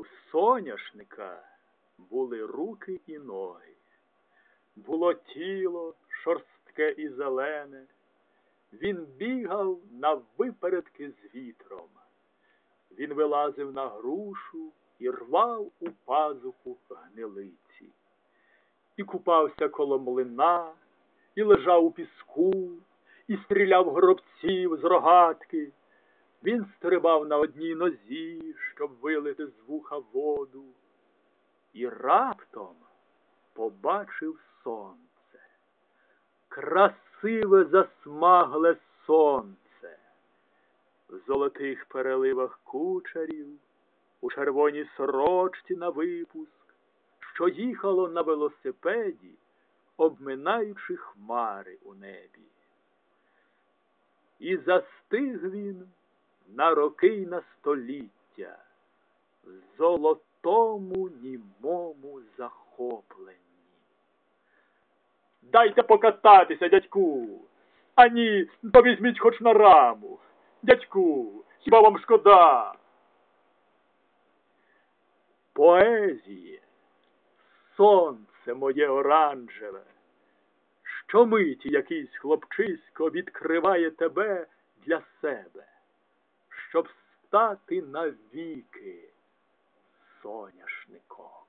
У соняшника були руки і ноги. Було тіло шорстке і зелене. Він бігав на випередки з вітром. Він вилазив на грушу і рвав у пазуху гнилиці. І купався коло млина, і лежав у піску, і стріляв гробців з рогатки. Він стрибав на одній нозі, щоб вилити з вуха воду, і раптом побачив сонце, красиве засмагле сонце, в золотих переливах кучерів, у червоній сорочці на випуск, що їхало на велосипеді, обминаючи хмари у небі. І застиг він на роки й на століття, золотому німому захопленні. Дайте покататися, дядьку. А ні, то візьміть хоч на раму. Дядьку, хіба вам шкода? Поезії, сонце моє оранжеве, щомиті якийсь хлопчисько відкриває тебе для себе, щоб стати навіки соняшником.